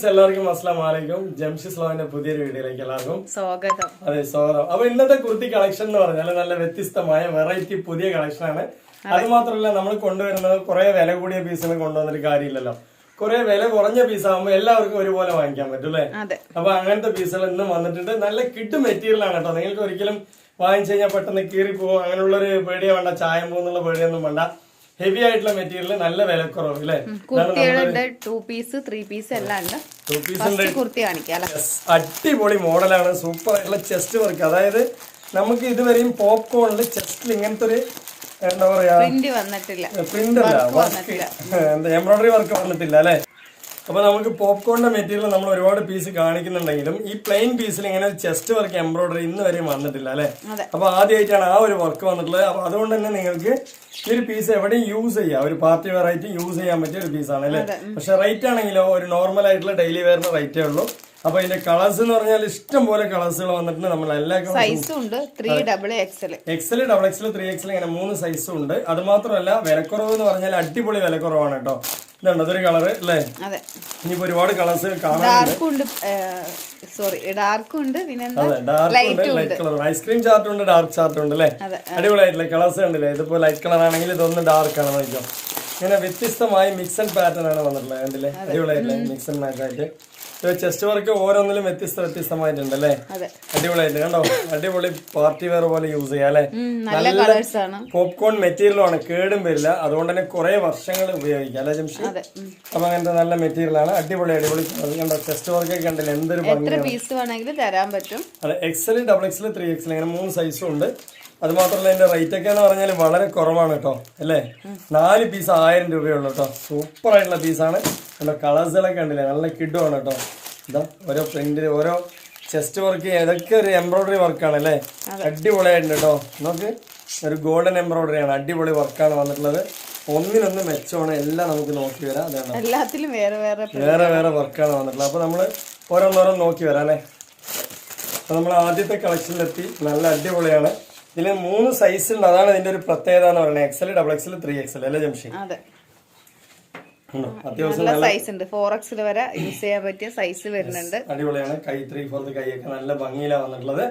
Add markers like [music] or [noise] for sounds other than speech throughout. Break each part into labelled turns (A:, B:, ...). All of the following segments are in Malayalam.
A: ഫ്രണ്ട്സ് എല്ലാവർക്കും അസ്ലാം വലൈക്കും ജംഷി സ്ലോവിന്റെ പുതിയൊരു വീഡിയോയിലേക്ക് എല്ലാവർക്കും
B: സ്വാഗതം.
A: അതെ സ്വാഗതം. അപ്പൊ ഇന്നത്തെ കുർത്തി കളക്ഷൻ എന്ന് പറഞ്ഞാൽ നല്ല വ്യത്യസ്തമായ വെറൈറ്റി പുതിയ കളക്ഷൻ ആണ്. അത്. മാത്രമല്ല നമ്മൾ കൊണ്ടുവരുന്നത് കുറെ വില കൂടിയ പീസുകൾ കൊണ്ടുവന്നിട്ട് കാര്യമില്ലല്ലോ. കുറെ വില കുറഞ്ഞ പീസ് ആകുമ്പോൾ എല്ലാവർക്കും ഒരുപോലെ വാങ്ങിക്കാൻ പറ്റും അല്ലേ? അപ്പൊ അങ്ങനത്തെ പീസുകൾ ഇന്നും വന്നിട്ടുണ്ട്. നല്ല കിഡ് മെറ്റീരിയൽ ആണ് കേട്ടോ. നിങ്ങൾക്ക് ഒരിക്കലും വാങ്ങിച്ചു കഴിഞ്ഞാൽ പെട്ടെന്ന് കീറി പോകും അങ്ങനെയുള്ളൊരു പേടിയോ വേണ്ട ചായം പോകുന്നുള്ള പേടിയൊന്നും വേണ്ട. ഹെവി ആയിട്ടുള്ള മെറ്റീരിയൽ നല്ല വിലക്കുറവ് അല്ലേ?
B: കുർത്തികളുണ്ട് ടു പീസ് ത്രീ പീസ് എല്ലാം ഉണ്ട്. കുർത്തി കാണിക്കാം
A: അടിപൊളി മോഡലാണ്. സൂപ്പർ ആയിട്ടുള്ള ചെസ്റ്റ് വർക്ക് അതായത് നമുക്ക് ഇതുവരെയും പോപ്കോണിൽ ചെസ്റ്റിൽ ഇങ്ങനത്തെ ഒരു എന്താ പറയാ
B: പ്രിന്റ് വന്നിട്ടില്ല.
A: പ്രിന്റ് അല്ല എംബ്രോയിഡറി വർക്ക് വന്നിട്ടില്ല [laughs] അല്ലെ? അപ്പൊ നമുക്ക് പോപ്കോണിന്റെ മെറ്റീരിയൽ നമ്മൾ ഒരുപാട് പീസ് കാണിക്കുന്നുണ്ടെങ്കിലും ഈ പ്ലെയിൻ പീസിൽ ഇങ്ങനെ ചെസ്റ്റ് വർക്ക് എംബ്രോയിഡറി ഇന്ന് വരെയും വന്നിട്ടില്ല അല്ലേ?
B: അപ്പോൾ
A: അപ്പൊ ആദ്യമായിട്ടാണ് ആ ഒരു വർക്ക് വന്നിട്ടുള്ളത്. അപ്പോൾ അതുകൊണ്ട് തന്നെ നിങ്ങൾക്ക് ഈ ഒരു പീസ് എവിടെയും യൂസ് ചെയ്യാം. ഒരു പാർട്ടി വെറൈറ്റി യൂസ് ചെയ്യാൻ പറ്റിയ ഒരു പീസാണ് അല്ലെ? പക്ഷേ റേറ്റ് ആണെങ്കിലോ ഒരു നോർമൽ ആയിട്ടുള്ള ഡെയിലി വെയറിന്റെ റേറ്റേ ഉള്ളൂ. അപ്പൊ ഇതിന്റെ കളേഴ്സ് എന്ന് പറഞ്ഞാൽ ഇഷ്ടം പോലെ കളേഴ്സുകൾ വന്നിട്ടുണ്ട്. നമ്മൾ എല്ലാ
B: സൈസും ഉണ്ട്. Three double XL
A: XL double XL three XL ഇങ്ങനെ മൂന്ന് സൈസും ഉണ്ട്. അത് മാത്രമല്ല വിലക്കുറവ് എന്ന് പറഞ്ഞാൽ അടിപൊളി വിലക്കുറവാണ് കേട്ടോ. ഇതുണ്ട് അതൊരു കളറ് അല്ലേ? ഇനിയിപ്പോ ഒരുപാട് കളേഴ്സ്
B: ഉണ്ട് സോറി ഡാർക്കും ഉണ്ട് പിന്നെ
A: ലൈറ്റ് കളർ ഐസ്ക്രീം ചാർട്ടും ഉണ്ട്. ഡാർക്ക് ചാർട്ടും ഉണ്ട് അല്ലേ? അടിപൊളിയായിട്ടില്ല കളേഴ്സ് കണ്ടില്ലേ? ഇതിപ്പോ ലൈറ്റ് കളർ ആണെങ്കിൽ ഇതൊന്ന് ഡാർക്ക് ആണ് നോക്കിയോ ഇങ്ങനെ വ്യത്യസ്തമായി മിക്സഡ് പാറ്റേൺ ആണ് വന്നിട്ടുള്ളത് കണ്ടില്ലേ? അടിപൊളിയായിട്ടില്ലേ മിക്സഡ് മാറ്റായിട്ട് ചെസ്റ്റ് വർക്ക് ഓരോന്നിലും വ്യത്യസ്ത വ്യത്യസ്തമായിട്ടുണ്ട് അല്ലേ അടിപൊളിയായിട്ട് കണ്ടോ? അടിപൊളി പാർട്ടി വെയർ പോലെ യൂസ് ചെയ്യാം അല്ലെ?
B: നല്ല
A: പോപ്കോൺ മെറ്റീരിയലും ആണ്. കേടും വരില്ല. അതുകൊണ്ട് തന്നെ കുറെ വർഷങ്ങൾ ഉപയോഗിക്കാം അല്ലെ ജംഷി. അപ്പൊ അങ്ങനത്തെ നല്ല മെറ്റീരിയൽ ആണ്. അടിപൊളി അടിപൊളി. കണ്ടോ ചെസ്റ്റ് വർക്ക് ഒക്കെ കണ്ടില്ല? എന്തൊരു
B: പീസ് വേണമെങ്കിലും തരാൻ പറ്റും.
A: അതെ XL double XL three XL അങ്ങനെ മൂന്ന് സൈസും ഉണ്ട്. അത് മാത്രമല്ല ഇതിന്റെ റേറ്റ് ഒക്കെ എന്ന് പറഞ്ഞാൽ വളരെ കുറവാണ് കേട്ടോ അല്ലേ? നാല് പീസ് ആയിരം രൂപയുള്ളൂ കേട്ടോ സൂപ്പർ ആയിട്ടുള്ള പീസാണ് കണ്ടോ കളേഴ്സുകളൊക്കെ കണ്ടില്ലേ നല്ല കിഡുമാണ് കേട്ടോ ഇതാ ഓരോ പ്രിന്റ് ഓരോ ചെസ്റ്റ് വർക്ക് ഏതൊക്കെ ഒരു എംബ്രോയിഡറി വർക്കാണ് അല്ലേ? അടിപൊളിയായിട്ടുണ്ട് കേട്ടോ നമുക്ക് ഒരു ഗോൾഡൻ എംബ്രോയിഡറി ആണ്. അടിപൊളി വർക്കാണ് വന്നിട്ടുള്ളത്. ഒന്നിനൊന്ന് മെച്ചമാണ്. എല്ലാം നമുക്ക് നോക്കി വരാം. അതാണ്
B: എല്ലാത്തിലും വേറെ വേറെ
A: വേറെ വേറെ വർക്കാണ് വന്നിട്ടുള്ളത്. അപ്പൊ നമ്മൾ ഓരോന്നോരോന്ന് നോക്കി വരാം അല്ലേ? അപ്പൊ നമ്മൾ ആദ്യത്തെ കളക്ഷനിലെത്തി നല്ല അടിപൊളിയാണ്. ഇതിൽ മൂന്ന് സൈസ് ഉണ്ട്. അതാണ് ഇതിന്റെ ഒരു പ്രത്യേകത എന്ന് പറയുന്നത്. XL double XL three XL അല്ലേ ജംഷി?
B: അതെ.
A: കൈ ത്രീ
B: നല്ല സൈസ് ഉണ്ട്. ഫോർ എക്സിൽ വരെ യൂസ് ചെയ്യാൻ പറ്റിയ സൈസ് വരുന്നുണ്ട്.
A: അടിപൊളിയാണ്. കൈ ത്രീ ഫോർത്ത് കൈയൊക്കെ നല്ല ഭംഗിയിലാണ് വന്നിട്ടുള്ളത്.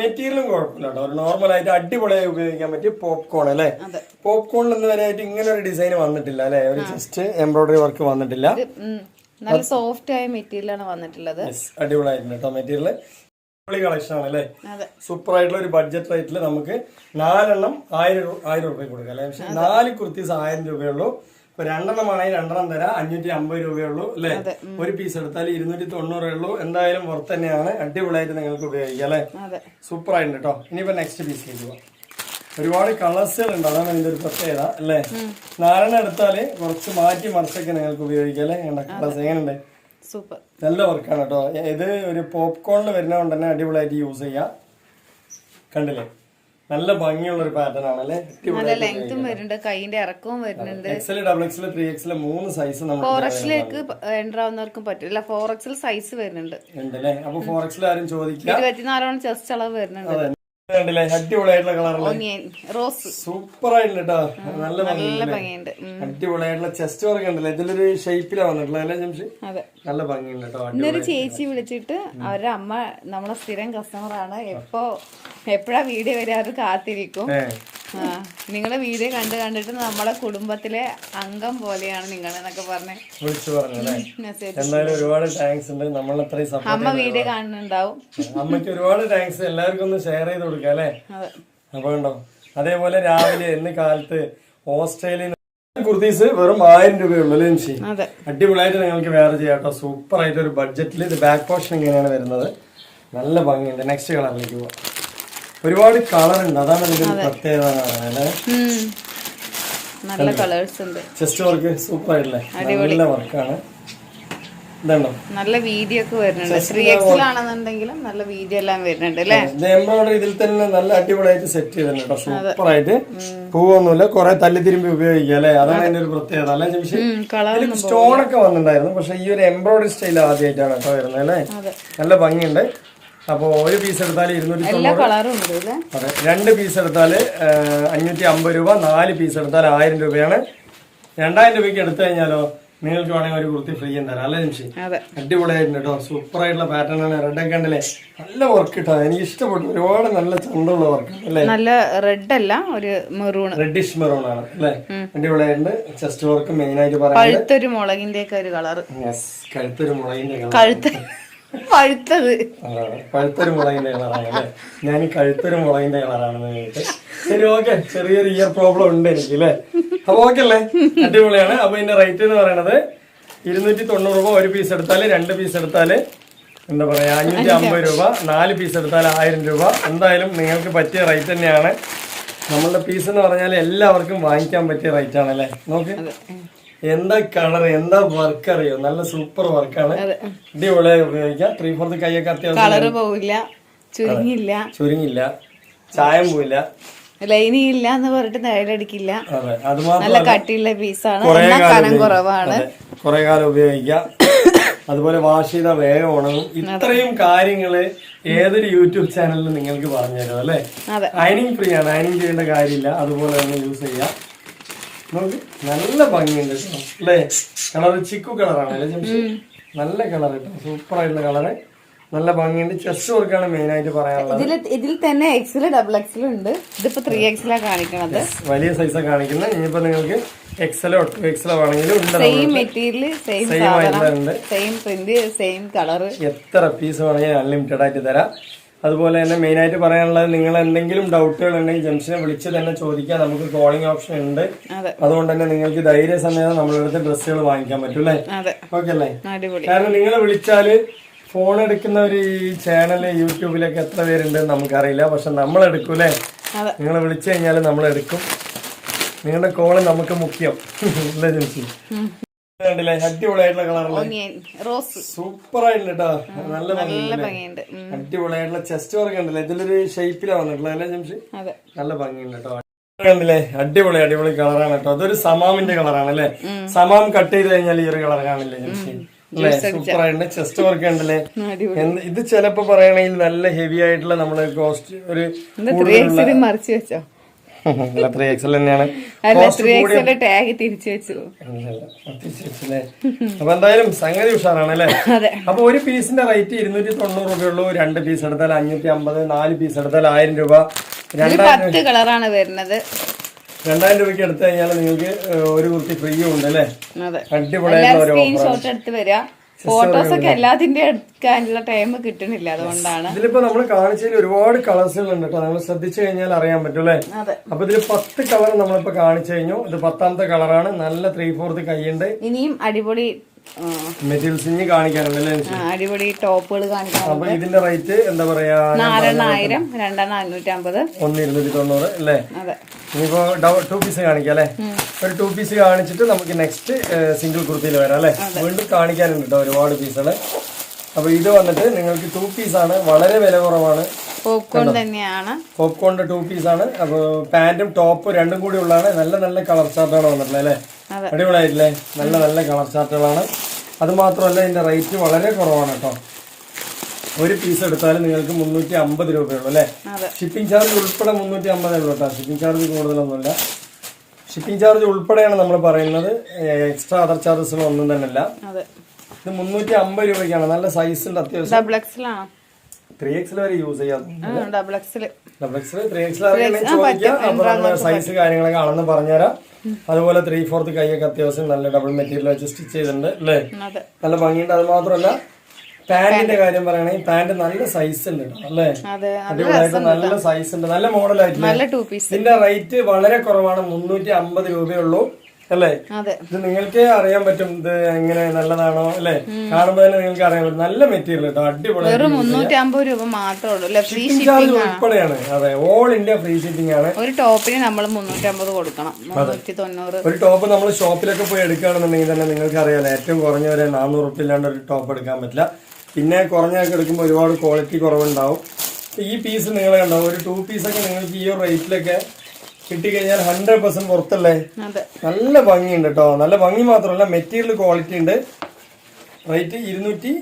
A: മെറ്റീരിയലും കുഴപ്പമില്ല ഒരു നോർമൽ ആയിട്ട് അടിപൊളിയായി ഉപയോഗിക്കാൻ പറ്റിയ പോപ്കോൺ അല്ലേ? പോപ്കോണിൽ ഇന്ന് വരെ ആയിട്ട് ഇങ്ങനെ ഒരു ഡിസൈൻ വന്നിട്ടില്ല അല്ലെ? ഒരു ജസ്റ്റ് എംബ്രോയിഡറി വർക്ക് വന്നിട്ടില്ല.
B: നല്ല സോഫ്റ്റ് ആയ മെറ്റീരിയലാണ് വന്നിട്ടുള്ളത്.
A: അടിപൊളിയായിട്ടുണ്ട് കേട്ടോ മെറ്റീരിയൽ അടിപൊളി കളക്ഷൻ ആണ് അല്ലേ? സൂപ്പർ ആയിട്ടുള്ള ഒരു ബഡ്ജറ്റ് റേറ്റിൽ നമുക്ക് നാലെണ്ണം ആയിരം ആയിരം രൂപ കൊടുക്കാം അല്ലെ? പക്ഷെ നാല് കുർത്തീസ് ആയിരം രൂപയുള്ളൂ ഇപ്പൊ രണ്ടെണ്ണം ആണെങ്കിൽ രണ്ടെണ്ണം തരാം. അഞ്ഞൂറ്റി അമ്പത് രൂപയുള്ളൂ അല്ലെ? ഒരു പീസ് എടുത്താൽ ഇരുന്നൂറ്റി തൊണ്ണൂറേ ഉള്ളൂ. എന്തായാലും പുറത്ത് തന്നെയാണ്. അടിപൊളിയായിട്ട് നിങ്ങൾക്ക് ഉപയോഗിക്കാം അല്ലെ? സൂപ്പർ ആയിട്ടുണ്ട് കേട്ടോ ഇനിയിപ്പോ നെക്സ്റ്റ് പീസിലേക്ക് പോവാം. ഒരുപാട് കളേഴ്സുകൾ ഉണ്ട്. അതാണ് അതിന്റെ ഒരു പ്രത്യേകത അല്ലേ? നാലെണ്ണം എടുത്താൽ കുറച്ച് മാറ്റി മറിച്ചൊക്കെ നിങ്ങൾക്ക് ഉപയോഗിക്കാം അല്ലെ? കളേഴ്സ് എങ്ങനെയുണ്ട്?
B: സൂപ്പർ.
A: നല്ല വർക്കാണ് കേട്ടോ. ഇത് ഒരു പോപ്കോണിൽ വരുന്നതുകൊണ്ട് തന്നെ അടിപൊളിയായിട്ട് യൂസ് ചെയ്യാം. കണ്ടില്ലേ? നല്ല ഭംഗിയുള്ള ഒരു പാറ്റേൺ ആണല്ലേ
B: നല്ല ലെങ്തും വരുന്നുണ്ട് കൈയിന്റെ ഇറക്കവും വരുന്നുണ്ട്.
A: XL double XL three XL മൂന്ന് സൈസ്
B: ഫോർ എക്സിലേക്ക് എന്റർ ആവുന്നവർക്കും പറ്റില്ല ഫോർ എക്സിൽ സൈസ് വരുന്നുണ്ട്.
A: ഉണ്ടല്ലേ? അപ്പൊ ഫോർ എക്സിൽ ആരും ചോദിക്കുക.
B: ഇരുപത്തിനാലോളം ചെസ്റ്റ് അളവ് വരുന്നുണ്ട്.
A: കണ്ടില്ലേ? അടിപൊളിയായിട്ടുള്ള
B: കളറല്ലേ
A: സൂപ്പർ ആയിട്ടുണ്ട് കേട്ടോ നല്ല
B: ഭംഗിയുണ്ട്.
A: അടിപൊളിയായിട്ടുള്ള ചെസ്റ്റ് വർക്ക് ഉണ്ടല്ലേ? ഇതിലൊരു ഷേപ്പിലാണ് വന്നിട്ടുള്ളത് അല്ലേ ജംഷി?
B: അതെ.
A: നല്ല ഭംഗിയുണ്ട് കേട്ടോ
B: ഇന്നൊരു ചേച്ചി വിളിച്ചിട്ട് അവരുടെ അമ്മ നമ്മളെ സ്ഥിരം കസ്റ്റമർ ആണ്. എപ്പോ എപ്പോഴാ വീഡിയോ വരാതെ കാത്തിരിക്കും.
A: ഏ.
B: ആ നിങ്ങളെ വീഡിയോ കണ്ട് കണ്ടിട്ട് നമ്മളെ കുടുംബത്തിലെ അംഗം പോലെയാണ് നിങ്ങൾ എന്നൊക്കെ പറഞ്ഞേ
A: വിളിച്ചു എന്തായാലും ഒരുപാട് താങ്ക്സ് ഉണ്ട്. നമ്മൾ അത്രയും
B: അമ്മ വീഡിയോ കാണുന്നുണ്ടാവും.
A: അമ്മയ്ക്ക് ഒരുപാട് താങ്ക്സ് എല്ലാവർക്കും ഒന്ന് ഷെയർ ചെയ്ത് കൊടുക്കുക അല്ലേ? അപ്പൊ കണ്ടോ? അതേപോലെ രാവിലെ ഇന്ന് കാലത്ത് ഓസ്ട്രേലിയൻ കുർത്തീസ് വെറും ആയിരം രൂപയുള്ളൂ അല്ലേ നിമിഷി അടിപൊളിയായിട്ട് നിങ്ങൾക്ക് വേറെ ചെയ്യാം കേട്ടോ. സൂപ്പർ ആയിട്ട് ഒരു ബഡ്ജറ്റിൽ ഇത് ബാക്ക് പോർഷൻ ഇങ്ങനെയാണ് വരുന്നത്. നല്ല ഭംഗിയുണ്ട്. നെക്സ്റ്റ് കളറിലേക്ക് പോവാം. ഒരുപാട് കളർ ഉണ്ട്. അതാണ് അതിന്റെ ഒരു പ്രത്യേകത. അല്ലേ?
B: നല്ല കളേഴ്സ് ഉണ്ട്.
A: ചെസ്റ്റ് വർക്ക് സൂപ്പർ ആയിട്ടില്ലേ? നല്ല വർക്കാണ്
B: നല്ല വീതി ഒക്കെ വരുന്നുണ്ട്. ത്രീ എക്സിലാണെന്നുണ്ടെങ്കിലും നല്ല വീതി എല്ലാം വരുന്നുണ്ട് അല്ലേ?
A: എംബ്രോയിഡറി ഇതിൽ തന്നെ നല്ല അടിപൊളിയായിട്ട് സെറ്റ് ചെയ്തിട്ടുണ്ട് സൂപ്പറായിട്ട് സൂപ്പർ ആയിട്ട്. പൂവൊന്നുമില്ല. കുറെ തല്ലിത്തിരുമ്പി ഉപയോഗിക്കാം അല്ലെ? അതാണ് അതിന്റെ ഒരു പ്രത്യേകത. അല്ലെ
B: കളർ
A: സ്റ്റോൺ ഒക്കെ വന്നിട്ടുണ്ടായിരുന്നു. പക്ഷെ ഈ ഒരു എംബ്രോയിഡറി സ്റ്റൈൽ ആദ്യമായിട്ടാണ് കേട്ടോ വരുന്നത് അല്ലേ? നല്ല ഭംഗിയുണ്ട്. അപ്പൊ ഒരു പീസ് എടുത്താൽ ഇരുന്നൂറ്റി അതെ രണ്ട് പീസ് എടുത്താൽ അഞ്ഞൂറ്റി അമ്പത് രൂപ നാല് പീസ് എടുത്താൽ ആയിരം രൂപയാണ്. രണ്ടായിരം രൂപയ്ക്ക് എടുത്തു കഴിഞ്ഞാലോ നിങ്ങൾക്ക് വേണമെങ്കിൽ ഒരു കുർത്തി ഫ്രീ തരാം അല്ലേ നിമിഷം അടിപൊളിയായിട്ടുണ്ട് കേട്ടോ സൂപ്പർ ആയിട്ടുള്ള പാറ്റേൺ ആണ്. റെഡ് ഒക്കെ ഉണ്ടല്ലേ? നല്ല വർക്ക് കിട്ടാ എനിക്ക് ഇഷ്ടപ്പെട്ടു ഒരുപാട് നല്ല ചന്തമുള്ള വർക്ക് അല്ലേ?
B: നല്ല റെഡ് അല്ല ഒരു മെറൂൺ
A: റെഡിഷ് മെറൂൺ ആണ് അല്ലേ? അടിപൊളിയായിട്ടുണ്ട്. ചെസ്റ്റ് വർക്ക് മെയിൻ ആയിട്ട് പറയാം
B: കഴുത്തൊരു മുളകിന്റെ ഒക്കെ ഒരു
A: കളർ കഴുത്തൊരു മുളകിന്റെ കളർ
B: പഴുത്തത്.
A: പഴുത്തൊരു മുളകിന്റെ കളറാണ് അല്ലേ? ഞാൻ ഈ കഴുത്തൊരു മുളകിന്റെ കളറാണെന്ന് കേട്ട്. ശരി ഓക്കെ. ചെറിയൊരു ഇയർ പ്രോബ്ലം ഉണ്ട് എനിക്ക് അല്ലേ? അപ്പൊ ഓക്കെ അല്ലേ? അടിപൊളിയാണ്. അപ്പൊ ഇതിന്റെ റേറ്റ് എന്ന് പറയുന്നത് ഇരുന്നൂറ്റി തൊണ്ണൂറ് രൂപ ഒരു പീസ് എടുത്താൽ രണ്ട് പീസ് എടുത്താൽ എന്താ പറയാ അഞ്ഞൂറ്റി അമ്പത്. രൂപ നാല് പീസ് എടുത്താൽ ആയിരം രൂപ. എന്തായാലും നിങ്ങൾക്ക് പറ്റിയ റേറ്റ് തന്നെയാണ്. നമ്മളുടെ പീസ് എന്ന് പറഞ്ഞാൽ എല്ലാവർക്കും വാങ്ങിക്കാൻ പറ്റിയ റേറ്റ് ആണല്ലേ നോക്ക്. എന്താ കളർ എന്താ വർക്ക് അറിയോ? നല്ല സൂപ്പർ വർക്കാണ് അടിപൊളിയായി ഉപയോഗിക്കാം. ത്രീ ഫോർത്ത് കൈയൊക്കെ അത്യാവശ്യം
B: പോവില്ല. ചുരുങ്ങില്ല
A: ചുരുങ്ങില്ല ചായം പോയില്ല
B: ലൈനി ഇല്ല എന്ന് പറഞ്ഞിട്ട് നിഴലടിക്കില്ല നല്ല കട്ടിയുള്ള പീസാണ്
A: കുറെ കാലം
B: കനം
A: ഉപയോഗിക്കാം.
B: കുറവാണ്.
A: കുറെ കാലം ഉപയോഗിക്കാം. അതുപോലെ വാഷ് ചെയ്ത വേഗം ഉണങ്ങും. ഇത്രയും കാര്യങ്ങൾ ഏതൊരു യൂട്യൂബ് ചാനലിലും നിങ്ങൾക്ക് പറഞ്ഞു തരും അല്ലേ അയനിങ് ഫ്രീ ആണ്. അയനിങ് ചെയ്യേണ്ട കാര്യമില്ല. അതുപോലെ തന്നെ യൂസ് ചെയ്യാം. നോക്ക് നല്ല ഭംഗിയുണ്ട് കേട്ടോ. അല്ലേ? കളർ ചിക്കു കളറാണ് അല്ലേ ജംഷി? നല്ല കളർ കേട്ടോ സൂപ്പർ ആയിട്ടുള്ള കളറ്. നല്ല ഭംഗിയുണ്ട്. ചെസ് വർക്കാണ് മെയിൻ ആയിട്ട് പറയാനുള്ളത്.
B: ഇതിൽ തന്നെ എക്സിൽ ഡബിൾ എക്സിലും ഉണ്ട്. ഇതിപ്പോ ത്രീ എക്സിലാ കാണിക്കണത്.
A: വലിയ സൈസാ കാണിക്കുന്നത്. ഇനിയിപ്പോ നിങ്ങൾക്ക് എക്സലോ ടു എക്സലോ ആണെങ്കിലും ഉണ്ട്
B: same material same
A: same
B: print same colour
A: എത്ര പീസ് വേണമെങ്കിലും അൺലിമിറ്റഡ് ആയിട്ട് തരാം. അതുപോലെ തന്നെ മെയിൻ ആയിട്ട് പറയാനുള്ളത് നിങ്ങൾ എന്തെങ്കിലും ഡൗട്ടുകൾ ഉണ്ടെങ്കിൽ ജംഷനെ വിളിച്ച് തന്നെ ചോദിക്കാം. നമുക്ക് കോളിംഗ് ഓപ്ഷൻ ഉണ്ട്. അതുകൊണ്ട് തന്നെ നിങ്ങൾക്ക് ധൈര്യസമേതം നമ്മളുടെ അടുത്ത് ഡ്രസ്സുകൾ വാങ്ങിക്കാൻ പറ്റും അല്ലേ? ഓക്കെ അല്ലേ? കാരണം നിങ്ങൾ വിളിച്ചാൽ ഫോൺ എടുക്കുന്ന ഒരു ഈ ചാനൽ യൂട്യൂബിലൊക്കെ എത്ര പേരുണ്ട് നമുക്കറിയില്ല. പക്ഷെ നമ്മൾ എടുക്കും
B: അല്ലേ?
A: നിങ്ങൾ വിളിച്ചു കഴിഞ്ഞാൽ നമ്മൾ എടുക്കും. നിങ്ങളുടെ കോൾ നമുക്ക് മുഖ്യം. [laughs] അല്ലേ ജംഷി കണ്ടില്ലേ? അടിപൊളിയായിട്ടുള്ള
B: കളറല്ലേ
A: സൂപ്പർ ആയിട്ടുണ്ട് കേട്ടോ നല്ല
B: ഭംഗിയുണ്ട്.
A: അടിപൊളിയായിട്ടുള്ള ചെസ്റ്റ് വർക്ക് ഉണ്ടല്ലേ ഇതിലൊരു ഷേപ്പിലാണ് വന്നിട്ടുള്ളത് അല്ലേ ജംഷി? നല്ല ഭംഗിയുണ്ട് കേട്ടോ കണ്ടില്ലേ? അടിപൊളി അടിപൊളി കളറാണ് കേട്ടോ അതൊരു സമാമിന്റെ കളറാണ് അല്ലേ? സമാം കട്ട് ചെയ്ത് കഴിഞ്ഞാൽ ഈ ഒരു കളർ കാണില്ലേ ജംഷി? അല്ലേ? സൂപ്പർ ആയിട്ടുണ്ട് ചെസ്റ്റ് വർക്ക് ഉണ്ടല്ലേ ഇത് ചിലപ്പോ പറയണെങ്കിൽ നല്ല ഹെവി ആയിട്ടുള്ള നമ്മൾ കോസ്റ്റ് ഒരു
B: മറിച്ച് വെച്ചോ?
A: ത്രീ എക്സൽ തന്നെയാണ്.
B: അല്ല ത്രീ എക്സിന്റെ ടാഗ് തിരിച്ചു വെച്ചു.
A: അല്ലേ അപ്പൊ എന്തായാലും സംഗതി ഉഷാറാണ് അല്ലേ
B: അതെ.
A: അപ്പൊ ഒരു പീസിന്റെ റേറ്റ് ഇരുന്നൂറ്റി തൊണ്ണൂറ് രൂപയുള്ളൂ. രണ്ട് പീസ് എടുത്താൽ അഞ്ഞൂറ്റി അമ്പത് നാല് പീസ് എടുത്താൽ ആയിരം രൂപ.
B: പത്ത് കളറാണ് വരുന്നത്.
A: രണ്ടായിരം രൂപയ്ക്ക് എടുത്തു കഴിഞ്ഞാൽ നിങ്ങൾക്ക് ഒരു കുർത്തി ഫ്രീ ഉണ്ട് അല്ലേ? അടിപൊളിയായിട്ടുള്ള ഒരു ഓഫർ
B: സ്ക്രീൻഷോട്ട് എടുത്ത് വരിക ഫോട്ടോസ് ഒക്കെ എല്ലാത്തിന്റെ എടുക്കാനുള്ള ടൈം കിട്ടണില്ല അതുകൊണ്ടാണ്.
A: ഇതിലിപ്പോ നമ്മൾ കാണിച്ചതിൽ ഒരുപാട് കളേഴ്സുകൾ ഉണ്ട് കേട്ടോ. നമ്മൾ ശ്രദ്ധിച്ചു കഴിഞ്ഞാൽ അറിയാൻ പറ്റും അല്ലേ? അപ്പൊ ഇതിൽ പത്ത് കളർ നമ്മളിപ്പോ കാണിച്ചു കഴിഞ്ഞു. ഇത് പത്താമത്തെ കളറാണ് നല്ല ത്രീ ഫോർത്ത് കൈയുണ്ട്.
B: ഇനിയും അടിപൊളി
A: മെറ്റീരിയൽസ് ഇനി കാണിക്കാനുണ്ട് അല്ലേ
B: ആ, അടിപൊളി ടോപ്പുകൾ കാണിക്കാം
A: അപ്പൊ ഇതിന്റെ റേറ്റ് എന്താ പറയാ?
B: നാലെണ്ണായിരം രണ്ടെണ്ണം അഞ്ഞൂറ്റി അമ്പത്
A: ഒന്ന് ഇരുന്നൂറ്റി തൊണ്ണൂറ് അല്ലേ?
B: അതെ.
A: ഇനിയിപ്പോ ടു പീസ് കാണിക്കാം അല്ലേ? ഒരു ടു പീസ് കാണിച്ചിട്ട് നമുക്ക് നെക്സ്റ്റ് സിംഗിൾ കുർത്തിയിൽ വരാം അല്ലേ? വീണ്ടും കാണിക്കാനുണ്ട് കേട്ടോ ഒരുപാട് പീസുകൾ അപ്പൊ ഇത് വന്നിട്ട് നിങ്ങൾക്ക് ടു ആണ് വളരെ വില കുറവാണ്.
B: പോപ്കോൺ തന്നെയാണ്.
A: പോപ്കോണിന്റെ ടു ആണ്. അപ്പോൾ പാന്റും ടോപ്പും രണ്ടും കൂടി ഉള്ളതാണ്. നല്ല നല്ല കളർ ചാർട്ടാണ് വന്നിട്ടുള്ളത് അല്ലേ? അടിപൊളിയായിട്ടില്ലേ? നല്ല നല്ല കളർ ചാർട്ടുകളാണ്. അതുമാത്രമല്ല ഇതിന്റെ റേറ്റ് വളരെ കുറവാണ് കേട്ടോ. ഒരു പീസ് എടുത്താലും നിങ്ങൾക്ക് മുന്നൂറ്റി അമ്പത് രൂപയുള്ളൂ അല്ലേ? ഷിപ്പിംഗ് ചാർജ് ഉൾപ്പെടെ മുന്നൂറ്റി അമ്പതേ ഉള്ളൂ കേട്ടോ. ഷിപ്പിംഗ് ചാർജ് കൂടുതലൊന്നുമില്ല. ഷിപ്പിംഗ് ചാർജ് ഉൾപ്പെടെയാണ് നമ്മൾ പറയുന്നത്. എക്സ്ട്രാ അതർ ചാർജസ് ഒന്നും തന്നെ
B: അല്ല
A: ഇത് മുന്നൂറ്റി അമ്പത് രൂപയ്ക്കാണ്. നല്ല സൈസ് ഉണ്ട് അത്യാവശ്യം ത്രീ എക്സിൽ വരെ യൂസ് ചെയ്യാം.
B: ഡബിൾ എക്സിൽ
A: ത്രീ സൈസ് കാര്യങ്ങളൊക്കെ ആണെന്ന് പറഞ്ഞുതരാം. അതുപോലെ ത്രീ ഫോർത്ത് കൈയൊക്കെ അത്യാവശ്യം നല്ല ഡബിൾ മെറ്റീരിയൽ വെച്ച് സ്റ്റിച്ച് ചെയ്തിട്ടുണ്ട് അല്ലേ? നല്ല ഭംഗിയുണ്ട്. അത് മാത്രമല്ല പാന്റിന്റെ കാര്യം പറയുകയാണെങ്കിൽ പാന്റ് നല്ല സൈസ് ഉണ്ട് അല്ലേ? അടിപൊളിയായിട്ട് നല്ല സൈസ് ഉണ്ട്. നല്ല മോഡലായിട്ടില്ലേ
B: നല്ല ടു പീസ്
A: ഇതിന്റെ റേറ്റ് വളരെ കുറവാണ് മുന്നൂറ്റി അമ്പത് രൂപയുള്ളൂ അല്ലേ? ഇത് നിങ്ങൾക്ക് അറിയാൻ പറ്റും ഇത് എങ്ങനെ നല്ലതാണോ അല്ലേ? കാണുമ്പോ തന്നെ നിങ്ങൾക്ക് അറിയാൻ പറ്റും. നല്ല മെറ്റീരിയൽ കേട്ടോ അടിപൊളി
B: വെറും മുന്നൂറ്റി അമ്പത് രൂപ മാത്രമേ
A: ചാർജ് ഉൾപ്പെടെയാണ്. അതെ ഓൾ ഇന്ത്യ ഫ്രീ ഷിപ്പിംഗ് ആണ്.
B: ഒരു ടോപ്പിന് നമ്മൾ മുന്നൂറ്റി അമ്പത് കൊടുക്കണം
A: ഒരു ടോപ്പ് നമ്മൾ ഷോപ്പിലൊക്കെ പോയി എടുക്കുകയാണെന്നുണ്ടെങ്കിൽ തന്നെ നിങ്ങൾക്ക് അറിയാലോ ഏറ്റവും കുറഞ്ഞ ഒരു നാനൂറ് ഇല്ലാണ്ട് ഒരു ടോപ്പ് എടുക്കാൻ പറ്റില്ല. പിന്നെ കുറഞ്ഞൊക്കെ എടുക്കുമ്പോൾ ഒരുപാട് ക്വാളിറ്റി കുറവുണ്ടാവും. ഈ പീസ് നിങ്ങൾ കണ്ടോ ഒരു ടു പീസൊക്കെ നിങ്ങൾക്ക് ഈ ഒരു റേറ്റിലൊക്കെ കിട്ടിക്കഴിഞ്ഞാൽ ഹൺഡ്രഡ് പെർസെന്റ് പുറത്തല്ലേ
B: നല്ല
A: നല്ല ഭംഗിയുണ്ട് കേട്ടോ നല്ല ഭംഗി മാത്രമല്ല മെറ്റീരിയൽ ക്വാളിറ്റി ഉണ്ട്. റേറ്റ് ഇരുന്നൂറ്റി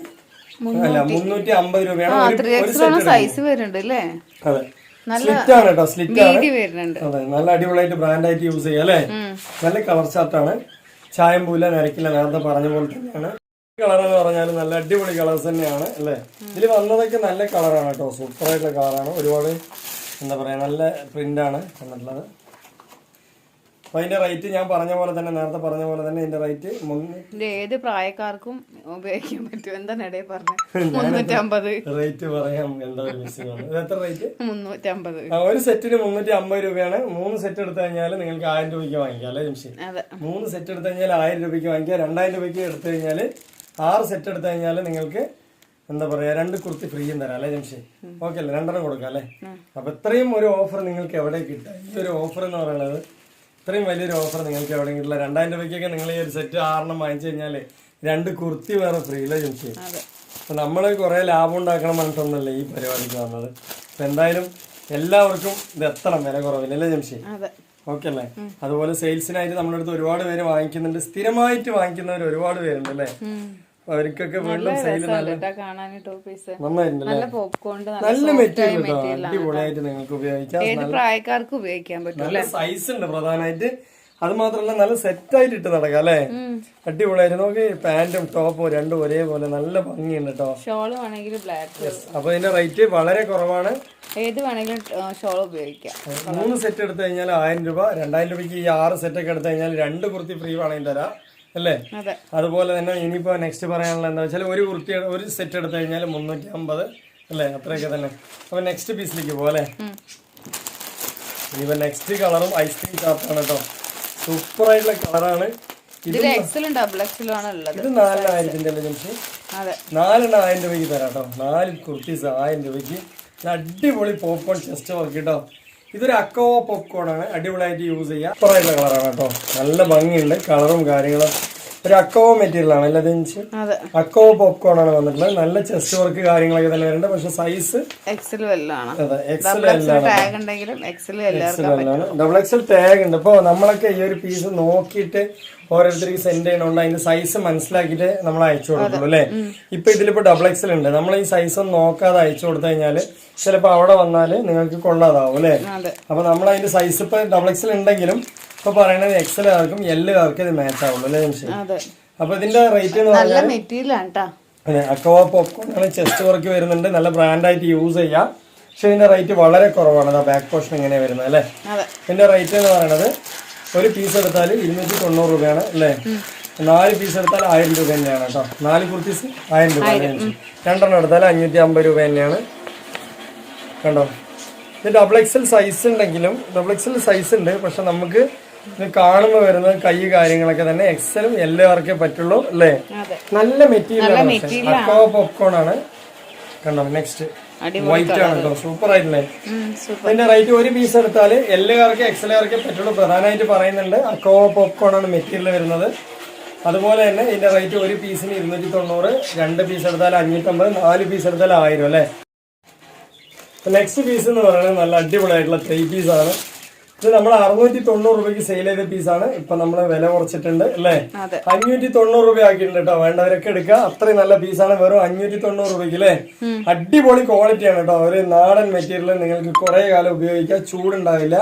A: അല്ല മുന്നൂറ്റി അമ്പത് രൂപയാണ്
B: സൈസ് വരുന്നുണ്ട് അല്ലേ?
A: അതെ. സ്ലിറ്റ് ആണ് കേട്ടോ സ്ലിറ്റ് ആണ്. അതെ നല്ല അടിപൊളിയായിട്ട് ബ്രാൻഡായിട്ട് യൂസ് ചെയ്യാം അല്ലേ? നല്ല കളർ ചാർട്ടാണ് ചായം പൂല നരക്കില്ല നേരത്തെ പറഞ്ഞ പോലെ തന്നെയാണ്. കളർ എന്ന് പറഞ്ഞാൽ നല്ല അടിപൊളി കളേഴ്സ് തന്നെയാണ് അല്ലേ? ഇതിൽ വന്നതൊക്കെ നല്ല കളറാണ് കേട്ടോ സൂപ്പറായിട്ടുള്ള കളറാണ് ഒരുപാട് എന്താ പറയുക നല്ല പ്രിന്റാണ് വന്നിട്ടുള്ളത് അപ്പോൾ അതിന്റെ റേറ്റ് ഞാൻ പറഞ്ഞ പോലെ തന്നെ നേരത്തെ പറഞ്ഞ പോലെ തന്നെ ഇതിന്റെ റേറ്റ്
B: ഇത് ഏത് പ്രായക്കാർക്കും ഉപയോഗിക്കാൻ പറ്റും. എന്താണ് ഇടയിൽ പറഞ്ഞു? [laughs] മുന്നൂറ്റമ്പത്.
A: റേറ്റ് പറയാം എന്താ മിസ്സിംഗ് ഇത് എത്ര റേറ്റ്
B: മുന്നൂറ്റമ്പത്.
A: ഒരു സെറ്റിന് മുന്നൂറ്റി അമ്പത് രൂപയാണ്. മൂന്ന് സെറ്റ് എടുത്തു കഴിഞ്ഞാൽ നിങ്ങൾക്ക് ആയിരം രൂപയ്ക്ക് വാങ്ങിക്കാം അല്ലേ ജംഷി
B: അതെ.
A: മൂന്ന് സെറ്റ് എടുത്തു കഴിഞ്ഞാൽ ആയിരം രൂപയ്ക്ക് വാങ്ങിക്കാം. രണ്ടായിരം രൂപയ്ക്ക് എടുത്തു കഴിഞ്ഞാൽ ആറ് സെറ്റ് എടുത്തു കഴിഞ്ഞാൽ നിങ്ങൾക്ക് എന്താ പറയാ രണ്ട് കുർത്തി ഫ്രീയും തരാം അല്ലേ ജംഷി? ഓക്കെ അല്ലേ? രണ്ടെണ്ണം കൊടുക്കാം അല്ലേ? അപ്പൊ ഇത്രയും ഒരു ഓഫർ നിങ്ങൾക്ക് എവിടെ കിട്ടുക? ഈ ഒരു ഓഫർ എന്ന് പറയുന്നത് ഇത്രയും വലിയൊരു ഓഫർ നിങ്ങൾക്ക് എവിടെ കിട്ടില്ല. രണ്ടായിരം രൂപയ്ക്കൊക്കെ നിങ്ങൾ ഈ ഒരു സെറ്റ് ആറെണ്ണം വാങ്ങിച്ചു കഴിഞ്ഞാൽ രണ്ട് കുർത്തി വേറെ ഫ്രീ അല്ലേ ജംഷി? അപ്പൊ നമ്മൾ കുറെ ലാഭം ഉണ്ടാക്കണം പറഞ്ഞിട്ടൊന്നല്ലേ ഈ പരിപാടിക്ക് വന്നത്. അപ്പൊ എന്തായാലും എല്ലാവർക്കും ഇത് എത്തണം വില കുറവില്ല അല്ലേ ജംഷി? ഓക്കെ അല്ലേ? അതുപോലെ സെയിൽസിനായിട്ട് നമ്മുടെ അടുത്ത് ഒരുപാട് പേര് വാങ്ങിക്കുന്നുണ്ട്. സ്ഥിരമായിട്ട് വാങ്ങിക്കുന്നവർ ഒരുപാട് പേരുണ്ട് അല്ലേ? അവർക്കൊക്കെ വീണ്ടും സെയിൽ
B: നല്ല പോപ്കോൺ
A: നല്ല മെറ്റീരിയൽ അടിപൊളിയായിട്ട് നിങ്ങൾക്ക് ഉപയോഗിക്കാം.
B: പ്രായക്കാർക്കും ഉപയോഗിക്കാൻ പറ്റും
A: നല്ല സൈസ് ഉണ്ട് പ്രധാനമായിട്ട്. അത് മാത്രമല്ല നല്ല സെറ്റ് ആയിട്ട് ഇട്ട് നടക്കാം അല്ലേ? അടിപൊളിയായിട്ട്. നോക്കി പാന്റും ടോപ്പും രണ്ടും ഒരേപോലെ നല്ല ഭംഗിയുണ്ട് കേട്ടോ
B: ഷോൾ വേണമെങ്കിൽ ബ്ലാക്ക്
A: അപ്പൊ ഇതിന്റെ റേറ്റ് വളരെ കുറവാണ്.
B: ഏത് വേണമെങ്കിലും ഷോൾ ഉപയോഗിക്കാം.
A: മൂന്ന് സെറ്റ് എടുത്തു കഴിഞ്ഞാൽ ആയിരം രൂപ. രണ്ടായിരം രൂപയ്ക്ക് ഈ ആറ് സെറ്റ് ഒക്കെ എടുത്തു കഴിഞ്ഞാൽ രണ്ട് കുർത്തി ഫ്രീ വേണമെങ്കിൽ തരാം. അല്ലേ?
B: അതെ.
A: അതുപോലെ തന്നെ ഇനിയിപ്പോ നെക്സ്റ്റ് പറയാനുള്ള എന്താ വെച്ചാൽ ഒരു കുർത്തി ഒരു സെറ്റ് എടുത്തു കഴിഞ്ഞാൽ മുന്നൂറ്റി അമ്പത് അല്ലേ? അത്രയൊക്കെ തന്നെ. അപ്പൊ നെക്സ്റ്റ് പീസിലേക്ക് പോലെ ഇനിയിപ്പോ നെക്സ്റ്റ് കളറും ഐസ്ക്രീം ചാപ്പാണ് കേട്ടോ സൂപ്പർ ആയിട്ടുള്ള കളറാണ് ഇത് നാലെണ്ണായിരത്തിന്റെ അല്ലേ ജംഷി?
B: അതെ.
A: നാലെണ്ണം ആയിരം രൂപയ്ക്ക് തരാം കേട്ടോ നാല് കുർത്തീസ് ആയിരം രൂപയ്ക്ക്. അടിപൊളി പോപ്കോൺ ചെസ്റ്റ് വർക്ക് കേട്ടോ ഇതൊരു അക്കോവ പോപ്കോൺ ആണ് അടിപൊളിയായിട്ട് യൂസ് ചെയ്യാം. സൂപ്പറായിട്ടുള്ള കളറാണ് കേട്ടോ. നല്ല ഭംഗിയുണ്ട്. കളറും കാര്യങ്ങളും. ഒരു അക്കോവ മെറ്റീരിയൽ ആണ് അല്ലേ
B: അക്കോ
A: അക്കോവ പോപ്കോൺ ആണ് വന്നിട്ടുള്ളത്. നല്ല ചെസ്റ്റ് വർക്ക് കാര്യങ്ങളൊക്കെ തന്നെ വരുന്നുണ്ട് പക്ഷെ സൈസ്
B: എക്സൽ ആണ് ഡബിൾ എക്സൽ ടാഗ്
A: ഉണ്ട്. ഇപ്പൊ നമ്മളൊക്കെ ഈ ഒരു പീസ് നോക്കിയിട്ട് ഓരോരുത്തർക്ക് സെൻഡ് ചെയ്യണോണ്ട് അതിന്റെ സൈസ് മനസ്സിലാക്കിയിട്ട് നമ്മൾ അയച്ചു കൊടുക്കുള്ളൂ അല്ലേ? ഇപ്പൊ ഇതിലിപ്പോ ഡബിൾ എക്സൽ ഉണ്ട് നമ്മൾ ഈ സൈസ് ഒന്നും നോക്കാതെ അയച്ചു കൊടുത്തു കഴിഞ്ഞാൽ ചിലപ്പോ അവിടെ വന്നാൽ നിങ്ങൾക്ക് കൊള്ളാതാവും അല്ലേ? അപ്പൊ നമ്മൾ അതിന്റെ സൈസ് ഇപ്പൊ ഡബിൾ എക്സൽ ഉണ്ടെങ്കിലും ഇപ്പൊ പറയണത് എക്സൽ ആർക്കും എൽ ആർക്കും ഇത് മാച്ച് ആവുള്ളൂ അല്ലേ അപ്പൊ ഇതിന്റെ റേറ്റ് എന്ന് പറഞ്ഞാൽ
B: നല്ല മെറ്റീരിയൽ ആണ് കേട്ടാ
A: അതെ അക്കോവ പോപ്കോൺ ചെസ്റ്റ് വർക്ക് വരുന്നുണ്ട്. നല്ല ബ്രാൻഡായിട്ട് യൂസ് ചെയ്യാം. പക്ഷെ ഇതിന്റെ റേറ്റ് വളരെ കുറവാണ്. ബാക്ക് പോർഷൻ ഇങ്ങനെ വരുന്നത് അല്ലേ? ഇതിന്റെ റേറ്റ് എന്ന് പറയുന്നത് ഒരു പീസ് എടുത്താൽ ഇരുന്നൂറ്റി തൊണ്ണൂറ് രൂപയാണ് അല്ലേ? നാല് പീസ് എടുത്താൽ ആയിരം രൂപ തന്നെയാണ് കേട്ടോ. നാല് കുർത്തീസ് ആയിരം രൂപ രണ്ടെണ്ണം എടുത്താൽ അഞ്ഞൂറ്റി അമ്പത് രൂപ തന്നെയാണ്. കണ്ടോ? ഇത് ഡബിൾ എക്സൽ സൈസ് ഉണ്ടെങ്കിലും ഡബിൾ എക്സൽ സൈസ് ഉണ്ട്. പക്ഷെ നമുക്ക് ഇത് കാണുമ്പോൾ വരുന്നത് കൈ കാര്യങ്ങളൊക്കെ തന്നെ എക്സലും എല്ലാവർക്കേ പറ്റുള്ളൂ അല്ലേ? നല്ല മെറ്റീരിയൽ ആണ് അക്കോ പോപ്കോൺ ആണ്. കണ്ടോ? നെക്സ്റ്റ് വൈറ്റ് ആണ് കേട്ടോ സൂപ്പർ ആയിട്ടില്ലേ? അതിന്റെ റേറ്റ് ഒരു പീസ് എടുത്താൽ എല്ലാവർക്കും എക്സലുകാർക്ക് പറ്റുള്ളൂ. പ്രധാനമായിട്ട് പറയുന്നുണ്ട് അക്കോ പോപ്കോൺ ആണ് മെറ്റീരിയൽ വരുന്നത്. അതുപോലെ തന്നെ ഇതിന്റെ റേറ്റ് ഒരു പീസിന് ഇരുന്നൂറ്റി തൊണ്ണൂറ് രണ്ട് പീസ് എടുത്താൽ അഞ്ഞൂറ്റമ്പത് നാല് പീസ് എടുത്താൽ ആയിരം അല്ലേ? നെക്സ്റ്റ് പീസ് എന്ന് പറയുന്നത് നല്ല അടിപൊളിയായിട്ടുള്ള ത്രീ പീസ് ആണ്. ഇത് നമ്മൾ അറുന്നൂറ്റി തൊണ്ണൂറ് രൂപയ്ക്ക് സെയിൽ ചെയ്ത പീസാണ് ഇപ്പൊ നമ്മൾ വില കുറച്ചിട്ടുണ്ട് അല്ലേ? അഞ്ഞൂറ്റി തൊണ്ണൂറ് രൂപ ആക്കിയിട്ടുണ്ട് കേട്ടോ. വേണ്ടവരൊക്കെ എടുക്കുക. അത്രയും നല്ല പീസാണ് വെറും അഞ്ഞൂറ്റി തൊണ്ണൂറ് രൂപയ്ക്ക് അല്ലേ? അടിപൊളി ക്വാളിറ്റി ആണ് കേട്ടോ. ഒരു നാടൻ മെറ്റീരിയൽ നിങ്ങൾക്ക് കുറെ കാലം ഉപയോഗിക്കാം. ചൂടുണ്ടാവില്ല.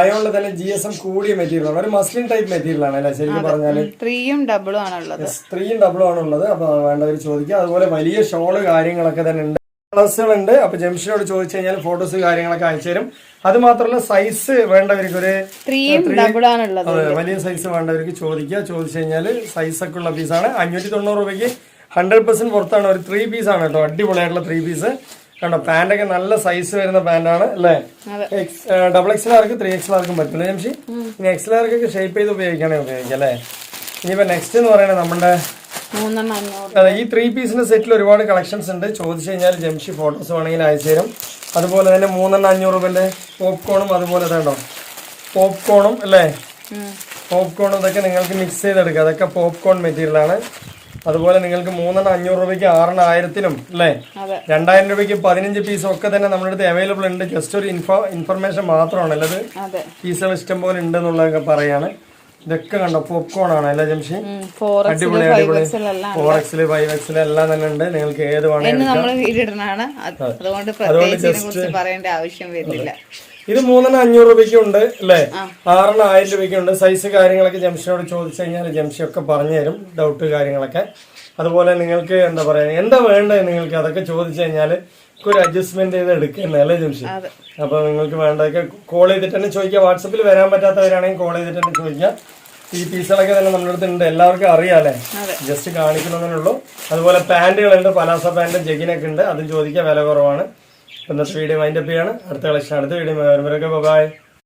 A: അയോണിൽ തന്നെ ജി എസ് എം കൂടിയ മെറ്റീരിയൽ ആണ്. ഒരു മസ്ലിൻ ടൈപ്പ് മെറ്റീരിയൽ ആണ് അല്ലേ? ശരിക്കും പറഞ്ഞാൽ.
B: ത്രീയും ഡബിളും ആണുള്ളത്.
A: സ്ത്രീയും ഡബിളും ആണുള്ളത്. അപ്പൊ വേണ്ടവർ ചോദിക്കുക. അതുപോലെ വലിയ ഷോൾ കാര്യങ്ങളൊക്കെ തന്നെ ഉണ്ട്. കളേഴ്സുകളുണ്ട്. അപ്പൊ ജംഷനോട് ചോദിച്ചു കഴിഞ്ഞാൽ ഫോട്ടോസ് കാര്യങ്ങളൊക്കെ അയച്ചു തരും. അത് മാത്രമല്ല സൈസ് വേണ്ടവർക്ക് ഒരു വലിയ സൈസ് വേണ്ടവർക്ക് ചോദിക്കുക. ചോദിച്ചു കഴിഞ്ഞാൽ സൈസ് ഒക്കെ ഉള്ള പീസാണ് അഞ്ഞൂറ്റി തൊണ്ണൂറ് രൂപയ്ക്ക് ഹൺഡ്രഡ് പെർസെന്റ് പുറത്താണ്. ഒരു ത്രീ പീസ് ആണ് കേട്ടോ. അടിപൊളിയായിട്ടുള്ള ത്രീ പീസ് കണ്ടോ പാന്റൊക്കെ നല്ല സൈസ് വരുന്ന പാന്റാണ് അല്ലേ. ഡബിൾ എക്സ് ആർക്ക്? ത്രീ എക്സ് ആർക്കും പറ്റില്ല ജംഷി. ഇനി എക്സൽ ആർക്കൊക്കെ ഷേപ്പ് ചെയ്ത് ഉപയോഗിക്കണേ ഉപയോഗിക്കാം അല്ലേ? ഇനിയിപ്പോ നെക്സ്റ്റ് എന്ന് പറയുന്നത് നമ്മുടെ ഈ ത്രീ പീസിന്റെ സെറ്റിൽ ഒരുപാട് കളക്ഷൻസ് ഉണ്ട്. ചോദിച്ചു കഴിഞ്ഞാൽ ജംഷി ഫോട്ടോസ് വേണമെങ്കിൽ അയച്ചു തരും. അതുപോലെ തന്നെ മൂന്നെണ്ണം അഞ്ഞൂറ് രൂപന്റെ പോപ്കോണും അതുപോലെ തന്നെ പോപ്കോണും അല്ലേ? പോപ്കോണും ഇതൊക്കെ നിങ്ങൾക്ക് മിക്സ് ചെയ്തെടുക്കുക അതൊക്കെ പോപ്കോൺ മെറ്റീരിയൽ ആണ്. അതുപോലെ നിങ്ങൾക്ക് മൂന്നെണ്ണം അഞ്ഞൂറ് രൂപയ്ക്ക് ആറെണ്ണം ആയിരത്തിനും അല്ലേ? രണ്ടായിരം രൂപയ്ക്ക് പതിനഞ്ച് പീസും ഒക്കെ തന്നെ നമ്മുടെ അടുത്ത് അവൈലബിൾ ഉണ്ട്. ജസ്റ്റ് ഒരു ഇൻഫോ ഇൻഫർമേഷൻ മാത്രമാണ് അല്ലത് പീസുകൾ ഇഷ്ടം പോലെ ഉണ്ട് എന്നുള്ളതൊക്കെ പറയാണ്. ഇതൊക്കെ കണ്ടോ? പോപ്കോൺ ആണ്. അല്ലേ ജംഷി? അടിപൊളി അടിപൊളി. ഫോർ എക്സിൽ ഫൈവ് എക്സിൽ എല്ലാം തന്നെ ഉണ്ട്. നിങ്ങൾക്ക് ഏത്
B: വേണമെങ്കിലും അതുകൊണ്ട് പ്രത്യേകിച്ച് പറയേണ്ട ആവശ്യം വരുന്നില്ല
A: ഇത് മൂന്നെണ്ണം അഞ്ഞൂറ് രൂപയ്ക്ക് ഉണ്ട് അല്ലേ? ആറെണ്ണം ആയിരം രൂപയ്ക്ക് ഉണ്ട്. സൈസ് കാര്യങ്ങളൊക്കെ ജംഷിനോട് ചോദിച്ചു കഴിഞ്ഞാൽ ജംഷി ഒക്കെ പറഞ്ഞു തരും ഡൗട്ട് കാര്യങ്ങളൊക്കെ. അതുപോലെ നിങ്ങൾക്ക് എന്താ പറയാ എന്താ വേണ്ടത് നിങ്ങൾക്ക്? അതൊക്കെ ചോദിച്ചു കഴിഞ്ഞാൽ ഒരു അഡ്ജസ്റ്റ്മെന്റ് ചെയ്ത് ജംഷൻ
B: അതെ.
A: അപ്പൊ നിങ്ങൾക്ക് വേണ്ടതൊക്കെ കോൾ ചെയ്തിട്ട് തന്നെ ചോദിക്കാം. വാട്സപ്പിൽ വരാൻ പറ്റാത്തവരാണെങ്കിൽ കോൾ ചെയ്തിട്ട് തന്നെ ചോദിക്കാം. ഈ പീസുകളൊക്കെ തന്നെ നമ്മുടെ അടുത്ത് ഉണ്ട്. എല്ലാവർക്കും
B: അറിയാല്ലേ.
A: ജസ്റ്റ് കാണിക്കണമെന്നേ ഉള്ളൂ. അതുപോലെ പാന്റുകളുണ്ട് പലാസ പാന്റ് ജഗിനൊക്കെ ഉണ്ട്. അതും ചോദിക്കാൻ വില കുറവാണ്. ഇന്നത്തെ വീഡിയോ മൈൻഡപ്പ് ചെയ്യാണ്. അടുത്ത കളക്ഷൻ അടുത്ത വീഡിയോ വരുമ്പോഴൊക്കെ. ബൈ